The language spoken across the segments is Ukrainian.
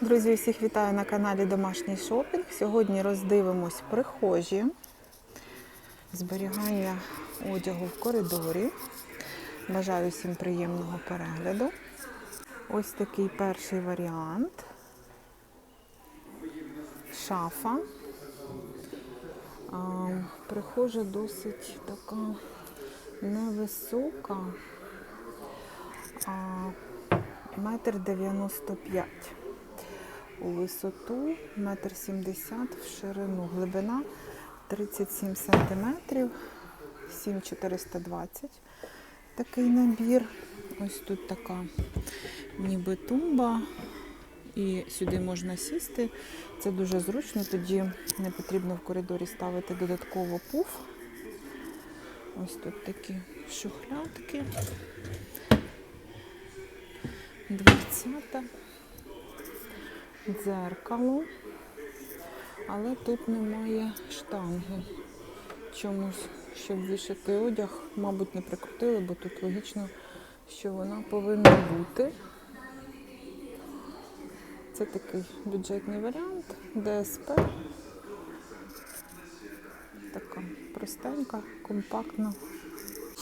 Друзі, всіх вітаю на каналі Домашній шопінг. Сьогодні роздивимось прихожі, зберігання одягу в коридорі. Бажаю всім приємного перегляду. Ось такий перший варіант. Шафа. Прихожа досить така невисока. Метр дев'яносто п'ять у висоту, метр сімдесят в ширину, глибина 37 сантиметрів, 7420 такий набір. Ось тут така ніби тумба, і сюди можна сісти. Це дуже зручно, тоді не потрібно в коридорі ставити додатково пуф. Ось тут такі шухлядки, дверцята дзеркало, але тут немає штанги. Чомусь, щоб вішати одяг, мабуть, не прикрутили, бо тут логічно, що вона повинна бути. Це такий бюджетний варіант, ДСП. Така простенька, компактна.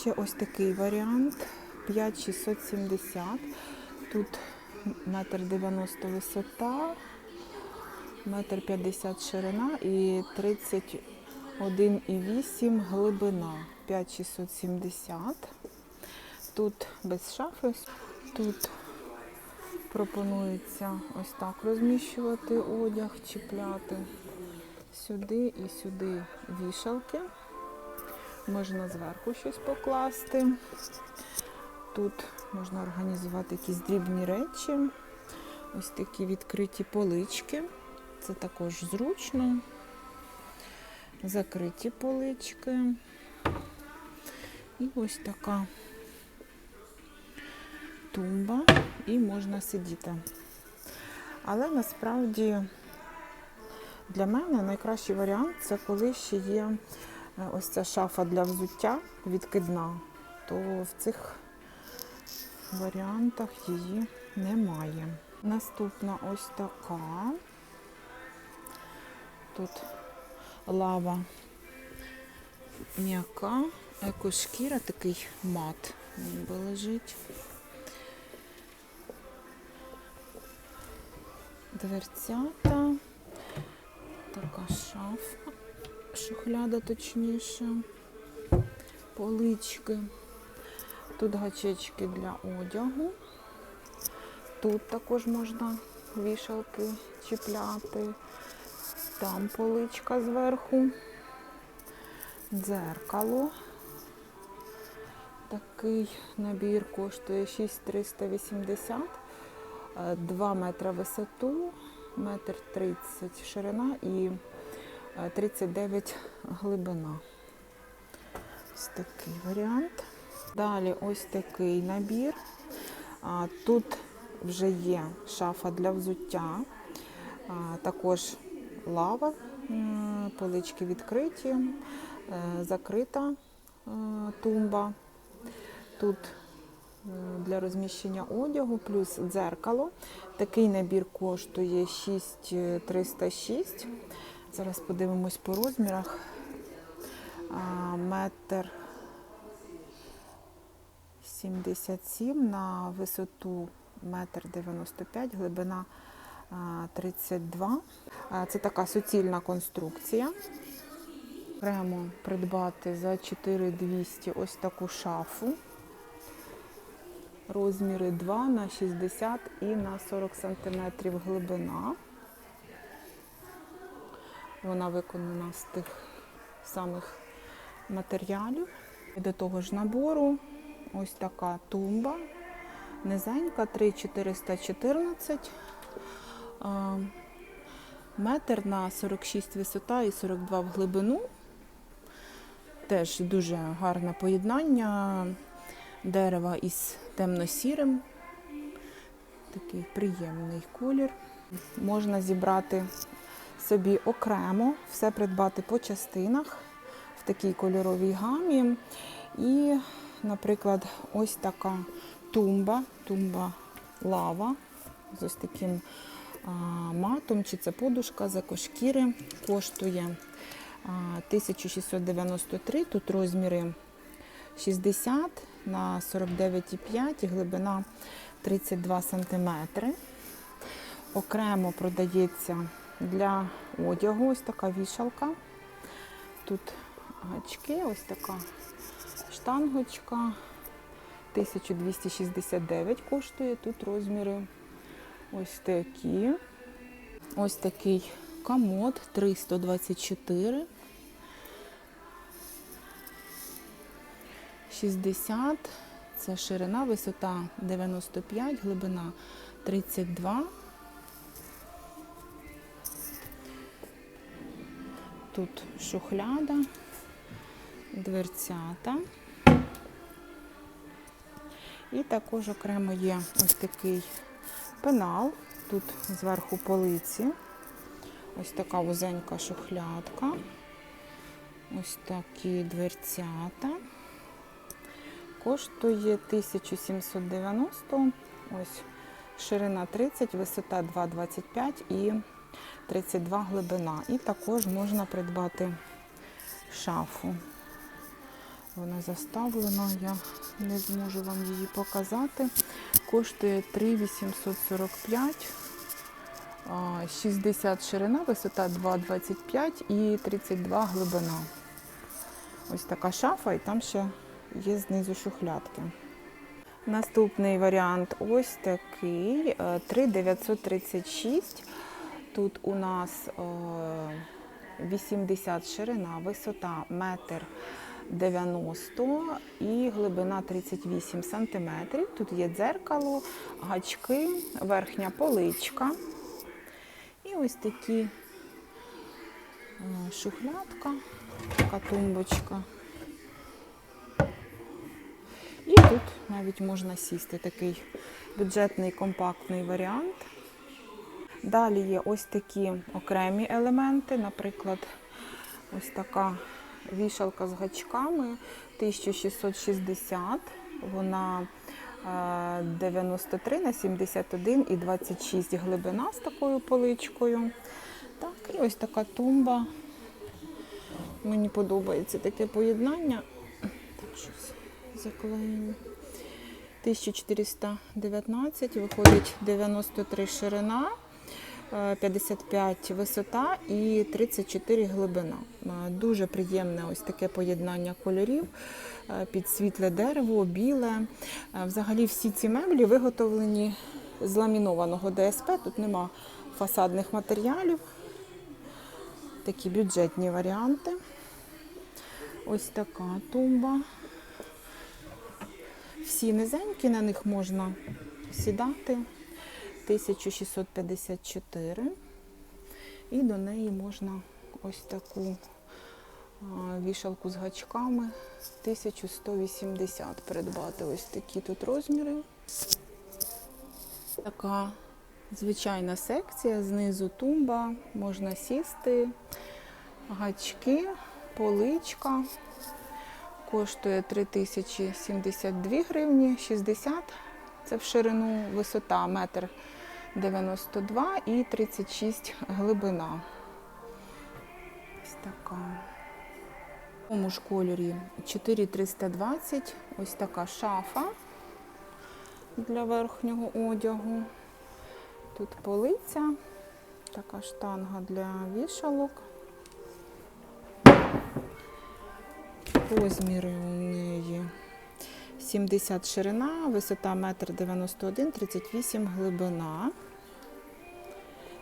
Ще ось такий варіант 5670. Тут метр 90 висота, метр 50 ширина і 31,8 глибина, 5670. Тут без шафи. Тут пропонується ось так розміщувати одяг, чіпляти сюди і сюди вішалки. Можна зверху щось покласти. Тут можна організувати якісь дрібні речі. Ось такі відкриті полички. Це також зручно. Закриті полички. І ось така тумба, і можна сидіти. Але насправді для мене найкращий варіант це коли ще є е, ось ця шафа для взуття відкидна, то в цих варіантах її немає. Наступна ось така. Тут лава м'яка, екошкіра, такий мат ніби лежить. Дверцята, така шафа, шухляда точніше, полички. Тут гачечки для одягу. Тут також можна вішалки чіпляти. Там поличка зверху. Дзеркало. Такий набір коштує 6380, 2 метри висоту, метр 30 ширина і 39 глибина. Ось такий варіант. Далі ось такий набір. Тут вже є шафа для взуття, також лава, полички відкриті, е, закрита е, тумба. Тут е, для розміщення одягу, плюс дзеркало. Такий набір коштує 6306. Зараз подивимось по розмірах. Метр 77 на висоту 1,95 м, глибина 32 Це така суцільна конструкція. Окремо придбати за 4200 ось таку шафу. Розміри 2 на 60 і на 40 см глибина. Вона виконана з тих самих матеріалів. І До того ж набору ось така тумба, низенька, 3,414, метр на 46 висота і 42 в глибину. Теж дуже гарне поєднання дерева із темно-сірим. Такий приємний колір. Можна зібрати собі окремо, все придбати по частинах в такій кольоровій гамі. І, наприклад, ось така тумба, тумба лава з ось таким матом, чи це подушка з екошкіри, коштує а, 1693. Тут розміри 60 на 49,5 і глибина 32 см. Окремо продається для одягу ось така вішалка. Тут гачки, ось така штангочка. 1269 коштує. Тут розміри ось такі. Ось такий комод 324. 60. Це ширина, висота 95, глибина 32. Тут шухляда, дверцята. І також окремо є ось такий пенал. Тут зверху полиці. Ось така вузенька шухлядка. Ось такі дверцята. Коштує 1790. Ось ширина 30, висота 2,25 і 32 глибина. І також можна придбати шафу. Вона заставлена, я не зможу вам її показати. Коштує 3,845, а, 60 ширина, висота 2,25 і 32 глибина. Ось така шафа, і там ще є знизу шухлядки. Наступний варіант ось такий: е, 3,936. Тут у нас е, 80 ширина, висота метр 90 і глибина 38 см. Тут є дзеркало, гачки, верхня поличка. І ось такі е, шухлядка, така тумбочка. І тут навіть можна сісти такий бюджетний компактний варіант. Далі є ось такі окремі елементи, наприклад, ось така вішалка з гачками 1660. Вона е, 93 на 71 і 26 глибина з такою поличкою. Так, і ось така тумба. Мені подобається таке поєднання. Так, щось заклеїмо. 1419, виходить 93 ширина, е, 55 висота і 34 глибина. Е, Дуже приємне ось таке поєднання кольорів е, під світле дерево, біле. Е, Взагалі всі ці меблі виготовлені з ламінованого ДСП. Тут нема фасадних матеріалів. Такі бюджетні варіанти. Ось така тумба. Всі низенькі, на них можна сідати. 1654. І до неї можна ось таку вішалку з гачками 1180 придбати. Ось такі тут розміри. Така звичайна секція, знизу тумба, можна сісти, гачки, поличка. Коштує 3072 гривні 60. Це в ширину висота 1,92 м і 36 глибина. Ось така. В тому ж кольорі 4320. Ось така шафа для верхнього одягу. Тут полиця, така штанга для вішалок. Розміри у неї 70 ширина, висота 1,91 м, 38 глибина.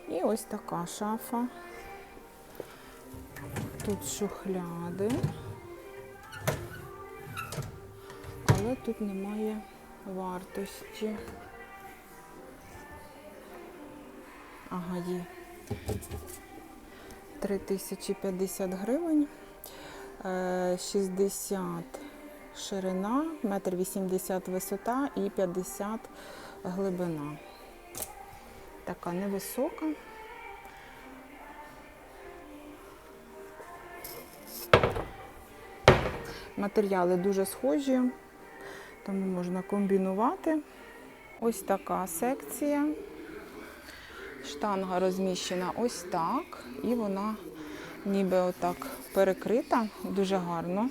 І ось така шафа. Тут шухляди, але тут немає вартості. Ага, є 3050 гривень. Е, 60 ширина, 1,80 м висота і 50 глибина. Така невисока. Матеріали дуже схожі, тому можна комбінувати. Ось така секція. Штанга розміщена ось так, і вона ніби отак перекрита. Дуже гарно.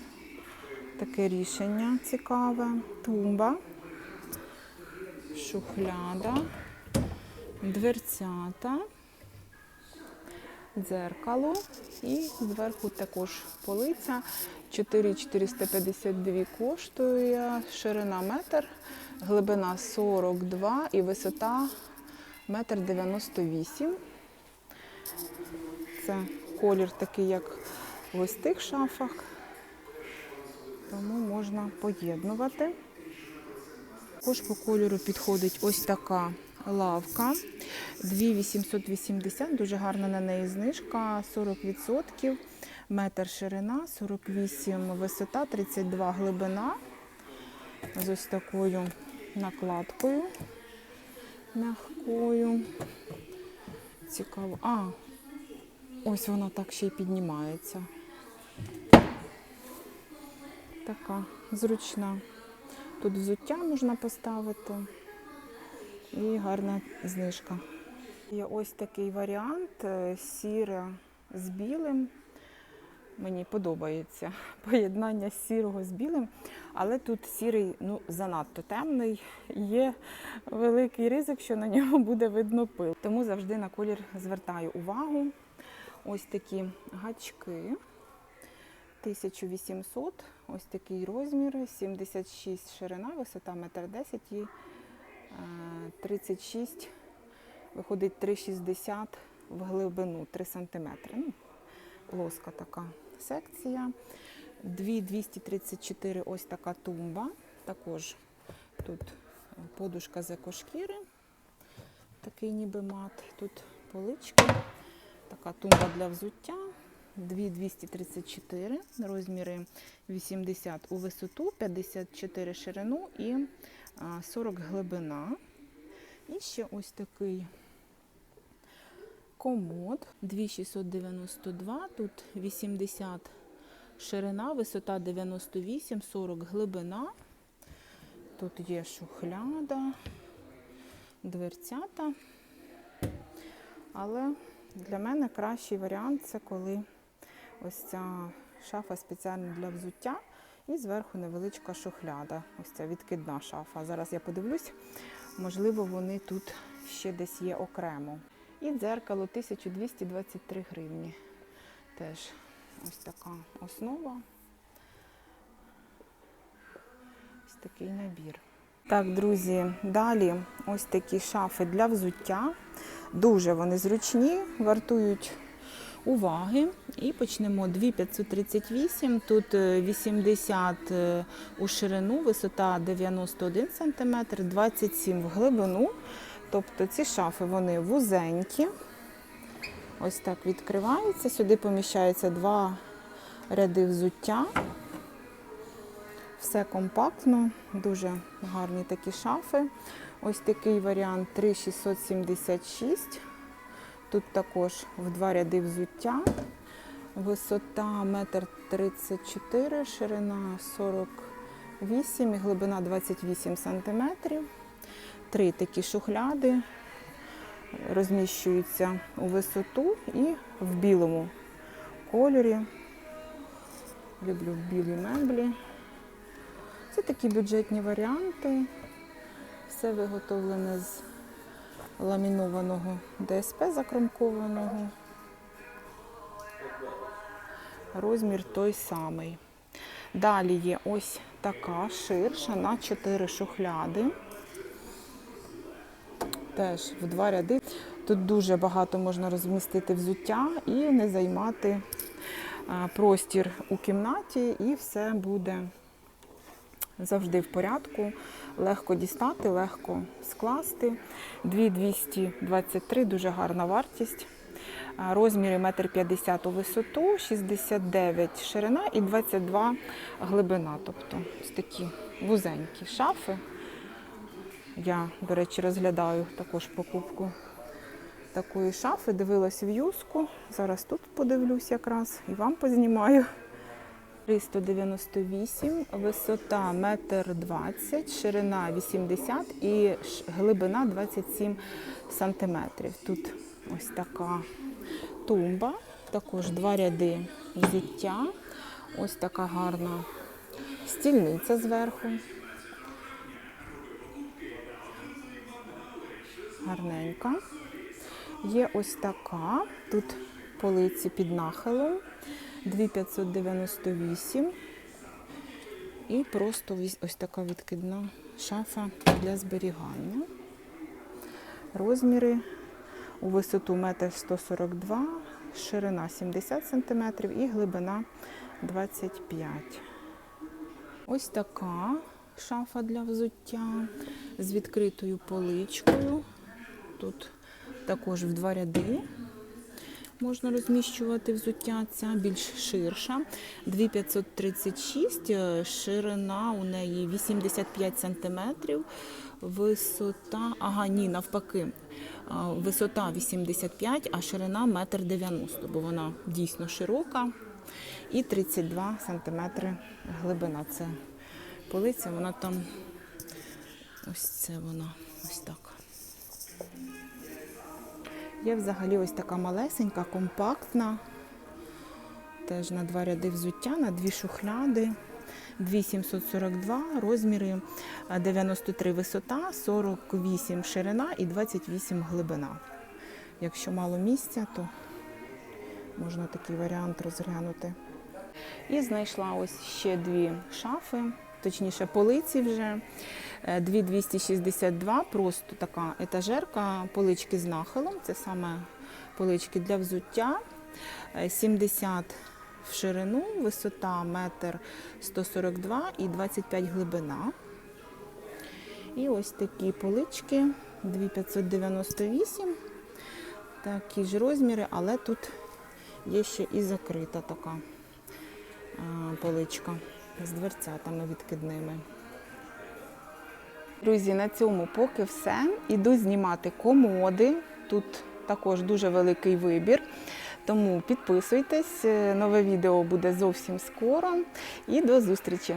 Таке рішення цікаве. Тумба, шухляда, дверцята, дзеркало і зверху також полиця. 4452 коштує, ширина метр, глибина 42 і висота метр 98. Це колір такий, як в ось тих шафах, тому можна поєднувати. Також по кольору підходить ось така лавка. 2880, дуже гарна на неї знижка, 40%. Метр ширина, 48 висота, 32 глибина. З ось такою накладкою м'якою. Цікаво. А, ось вона так ще й піднімається. Така зручна. Тут взуття можна поставити і гарна знижка. Є ось такий варіант е, сіре з білим. Мені подобається поєднання сірого з білим, але тут сірий ну, занадто темний. Є великий ризик, що на нього буде видно пил. Тому завжди на колір звертаю увагу. Ось такі гачки. 1800, ось такий розмір, 76 ширина, висота 1,10 м і е, 36, виходить 3,60 в глибину, 3 см. Ну, плоска така секція. 2234 ось така тумба. Також тут подушка з екошкіри, такий ніби мат. Тут полички, така тумба для взуття. 2234, розміри 80 у висоту, 54 ширину і 40 глибина. І ще ось такий комод 2692, тут 80 ширина, висота 98, 40 глибина. Тут є шухляда, дверцята. Але для мене кращий варіант це коли ось ця шафа спеціально для взуття і зверху невеличка шухляда. Ось ця відкидна шафа. Зараз я подивлюсь, можливо, вони тут ще десь є окремо. І дзеркало 1223 гривні. Теж ось така основа. Ось такий набір. Так, друзі, далі ось такі шафи для взуття. Дуже вони зручні, вартують уваги. І почнемо 2538. Тут е, 80 е, у ширину, висота 91 см, 27 в глибину. Тобто ці шафи вони вузенькі. Ось так відкриваються. Сюди поміщаються два ряди взуття. Все компактно, дуже гарні такі шафи. Ось такий варіант 3676. Тут також в два ряди взуття. Висота 1,34 м, ширина 48 і глибина 28 см. Три такі шухляди розміщуються у висоту і в білому кольорі. Люблю білі меблі. Це такі бюджетні варіанти. Все виготовлене з ламінованого ДСП закромкованого. Розмір той самий. Далі є ось така ширша на 4 шухляди. Теж в два ряди. Тут дуже багато можна розмістити взуття і не займати простір у кімнаті, і все буде завжди в порядку. Легко дістати, легко скласти. 2223 дуже гарна вартість. Розміри 1,50 м у висоту, 69 ширина і 22 глибина. Тобто ось такі вузенькі шафи. Я, до речі, розглядаю також покупку такої шафи. Дивилась в юску. Зараз тут подивлюсь якраз і вам познімаю. 398, висота 1,20 м, ширина 80 і глибина 27 сантиметрів. Тут ось така тумба, також два ряди взуття. Ось така гарна стільниця зверху. Гарненька. Є ось така. Тут полиці під нахилом. 2598. І просто ось- така відкидна шафа для зберігання. Розміри у висоту 1,142 м, ширина 70 см і глибина 25 Ось така шафа для взуття з відкритою поличкою. Тут також в два ряди можна розміщувати взуття. Ця більш ширша. 2536, е, ширина у неї 85 см, висота, ага, ні, навпаки. Висота 85, а ширина 1,90 м, бо вона дійсно широка. І 32 см глибина. Це полиця, вона там ось це вона, ось так. Є взагалі ось така малесенька, компактна. Теж на два ряди взуття, на дві шухляди. 2742, розміри е, 93 висота, 48 ширина і 28 глибина. Якщо мало місця, то можна такий варіант розглянути. І знайшла ось ще дві шафи, точніше полиці вже. Е, Дві 262, просто така етажерка, полички з нахилом. Це саме полички для взуття. Е, 70 в ширину, висота 1,142 м і 25 глибина. І ось такі полички 2598. Такі ж розміри, але тут є ще і закрита така поличка з дверцятами відкидними. Друзі, на цьому поки все. Іду знімати комоди. Тут також дуже великий вибір. Тому підписуйтесь, нове відео буде зовсім скоро. І до зустрічі!